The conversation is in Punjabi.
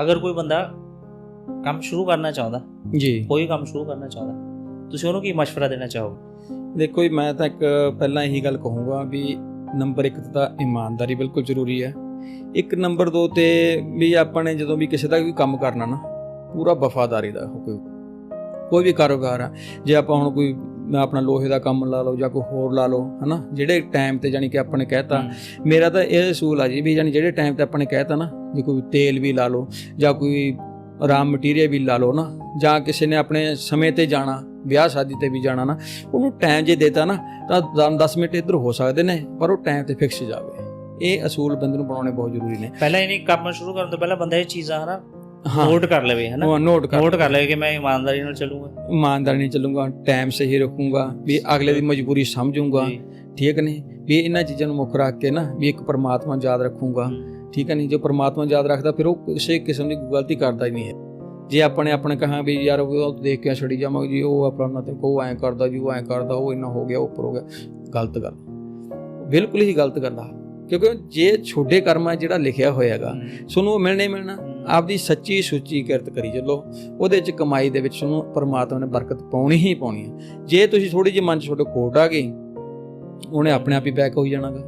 ਅਗਰ ਕੋਈ ਬੰਦਾ ਕੰਮ ਸ਼ੁਰੂ ਕਰਨਾ ਚਾਹੁੰਦਾ ਜੀ। ਕੋਈ ਕੰਮ ਸ਼ੁਰੂ ਕਰਨਾ ਚਾਹੁੰਦਾ ਤੁਸੀਂ ਉਹਨੂੰ ਕੀ ਮਸ਼ਵਰਾ ਦੇਣਾ ਚਾਹੋਗੇ? ਦੇਖੋ ਜੀ ਮੈਂ ਤਾਂ ਇੱਕ ਪਹਿਲਾਂ ਇਹੀ ਗੱਲ ਕਹੂੰਗਾ ਵੀ ਨੰਬਰ 1 ਤਾਂ ਇਮਾਨਦਾਰੀ ਬਿਲਕੁਲ ਜ਼ਰੂਰੀ ਹੈ। ਇੱਕ ਨੰਬਰ 2 ਤੇ ਵੀ ਆਪਾਂ ਨੇ ਜਦੋਂ ਵੀ ਕਿਸੇ ਦਾ ਵੀ ਕੰਮ ਕਰਨਾ ਨਾ ਪੂਰਾ ਵਫਾਦਾਰੀ ਦਾ ਕੋਈ। ਕੋਈ ਵੀ ਕਾਰੋਬਾਰ ਆ ਜੇ ਆਪਾਂ ਹੁਣ ਕੋਈ ਆਪਣਾ ਲੋਹੇ ਦਾ ਕੰਮ ਲਾ ਲਓ ਜਾਂ ਕੋਈ ਹੋਰ ਲਾ ਲਓ ਹਨਾ? ਜਿਹੜੇ ਟਾਈਮ ਤੇ ਜਾਨੀ ਕਿ ਆਪਾਂ ਨੇ ਕਹਿਤਾ ਮੇਰਾ ਤਾਂ ਇਹ ਅਸੂਲ ਆ ਜੀ ਵੀ ਜਾਨੀ ਜਿਹੜੇ ਟਾਈਮ ਤੇ ਆਪਾਂ ਨੇ ਕਹਿਤਾ ਨਾ ਜੇ ਕੋਈ ਤੇਲ ਵੀ ਲਾ ਲਓ ਜਾਂ ਕੋਈ ਰਾਮ ਮਟੀਰੀਅਲ ਵੀ ਲਾ ਲਓ ਨਾ ਜਾਂ ਕਿਸੇ ਨੇ ਆਪਣੇ ਸਮੇਂ ਤੇ ਜਾਣਾ ਵਿਆਹ ਸ਼ਾਦੀ ਤੇ ਵੀ ਜਾਣਾ ਨਾ ਉਹਨੂੰ ਟਾਈਮ ਜੇ ਦੇਤਾ ਨਾ ਤਾਂ 10 ਮਿੰਟ ਇੱਧਰ ਹੋ ਸਕਦੇ ਨੇ ਪਰ ਉਹ ਟਾਈਮ ਤੇ ਫਿਕਸ ਜਾਵੇ। ਇਹ ਅਸੂਲ ਬੰਦੇ ਨੂੰ ਬਣਾਉਣੇ ਬਹੁਤ ਜ਼ਰੂਰੀ ਨੇ। ਪਹਿਲਾਂ ਇਹਨੇ ਕੰਮ ਸ਼ੁਰੂ ਕਰਨ ਤੋਂ ਪਹਿਲਾਂ ਬੰਦਾ ਇਹ ਚੀਜ਼ਾਂ ਹਨਾ ਨੋਟ ਕਰ ਲਵੇ ਹਨਾ? ਉਹ ਨੋਟ ਕਰ ਨੋਟ ਕਰ ਲਵੇ। ਕਿ ਮੈਂ ਇਮਾਨਦਾਰੀ ਨਾਲ ਚੱਲੂਗਾ। ਇਮਾਨਦਾਰੀ ਨਾਲ ਚੱਲੂੰਗਾ ਟਾਈਮ ਸਹੀ ਰੱਖੂੰਗਾ ਵੀ ਅਗਲੇ ਦੀ ਮਜਬੂਰੀ ਸਮਝੂੰਗਾ। ਠੀਕ ਨੇ? ਵੀ ਇਹਨਾਂ ਚੀਜ਼ਾਂ ਨੂੰ ਮੁੱਖ ਰੱਖ ਕੇ ਨਾ ਵੀ ਇੱਕ ਪਰਮਾਤਮਾ ਯਾਦ ਰੱਖੂੰਗਾ ਠੀਕ ਹੈ ਨਹੀਂ ਜੋ ਪਰਮਾਤਮਾ ਯਾਦ ਰੱਖਦਾ ਫਿਰ ਉਹ ਕਿਸੇ ਕਿਸਮ ਦੀ ਗਲਤੀ ਕਰਦਾ ਹੀ ਨਹੀਂ ਹੈ। ਜੇ ਆਪਣੇ ਆਪਣੇ ਕਹਾਂ ਵੀ ਯਾਰ ਉਹ ਦੇਖ ਕੇ ਛੜੀ ਜਾਵਾਂਗੇ ਜੀ ਉਹ ਆਪਣਾ ਤੇ ਕੋ ਐਂ ਕਰਦਾ ਜੀ ਉਹ ਐਂ ਕਰਦਾ ਉਹ ਇੰਨਾ ਹੋ ਗਿਆ ਉੱਪਰ ਹੋ ਗਿਆ ਗਲਤ ਗੱਲ। ਬਿਲਕੁਲ ਹੀ ਗਲਤ ਗੱਲ ਆ। ਕਿਉਂਕਿ ਜੇ ਛੋਡੇ ਕਰਮਾਂ ਜਿਹੜਾ ਲਿਖਿਆ ਹੋਇਆਗਾ ਤੁਹਾਨੂੰ ਉਹ ਮਿਲਣਾ ਮਿਲਣਾ। ਆਪਦੀ ਸੱਚੀ ਸੁੱਚੀ ਕਿਰਤ ਕਰੀ ਚੱਲੋ। ਉਹਦੇ 'ਚ ਕਮਾਈ ਦੇ ਵਿੱਚ ਤੁਹਾਨੂੰ ਪਰਮਾਤਮਾ ਨੇ ਬਰਕਤ ਪਾਉਣੀ ਹੀ ਪਾਉਣੀ ਹੈ। ਜੇ ਤੁਸੀਂ ਥੋੜੀ ਜਿਹੀ ਮਨ 'ਚ ਤੁਹਾਡੇ ਖੋਟ ਆ ਗਈ ਉਹਨੇ ਆਪਣੇ ਆਪ ਹੀ ਬੈਕ ਹੋਈ ਜਾਣਾਗਾ